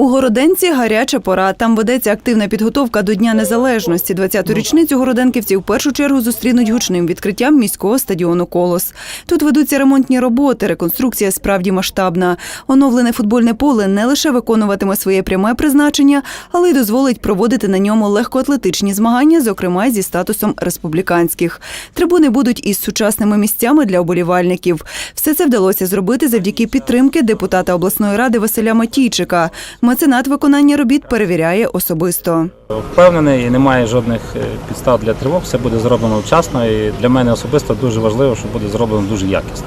У Городенці гаряча пора. Там ведеться активна підготовка до Дня Незалежності. 20-ту річницю городенківці в першу чергу зустрінуть гучним відкриттям міського стадіону Колос. Тут ведуться ремонтні роботи. Реконструкція справді масштабна. Оновлене футбольне поле не лише виконуватиме своє пряме призначення, але й дозволить проводити на ньому легкоатлетичні змагання, зокрема зі статусом республіканських. Трибуни будуть із сучасними місцями для оболівальників. Все це вдалося зробити завдяки підтримки депутата обласної ради Василя Матійчика. Меценат виконання робіт перевіряє особисто. Впевнений немає жодних е, підстав для тривог. Все буде зроблено вчасно і для мене особисто дуже важливо, що буде зроблено дуже якісно.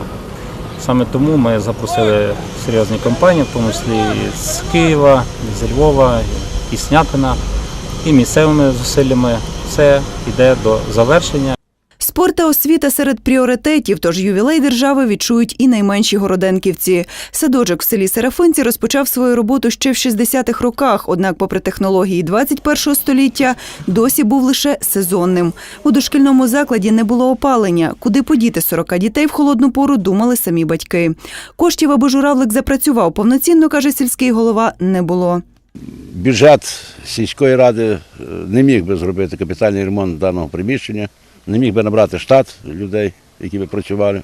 Саме тому ми запросили серйозні компанії, в тому числі з Києва, з Львова, і Снятина, і місцевими зусиллями. Все йде до завершення. Спорт та освіта серед пріоритетів, тож ювілей держави відчують і найменші городенківці. Садочок в селі Серафинці розпочав свою роботу ще в 60-х роках, однак, попри технології 21-го століття, досі був лише сезонним. У дошкільному закладі не було опалення. Куди подіти 40 дітей в холодну пору, думали самі батьки. Коштів, аби журавлик запрацював повноцінно, каже сільський голова, не було. бюджет сільської ради е, не міг би зробити капітальний ремонт даного приміщення, не міг би набрати штат людей, які би працювали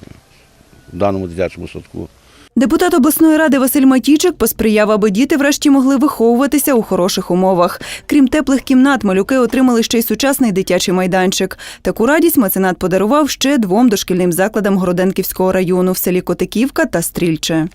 в даному дитячому садку. Депутат обласної ради Василь Матійчик посприяв, аби діти врешті могли виховуватися у хороших умовах. Крім теплих кімнат, малюки отримали ще й сучасний дитячий майданчик. Таку радість меценат подарував ще двом дошкільним закладам Городенківського району в селі Котиківка та Стрільче.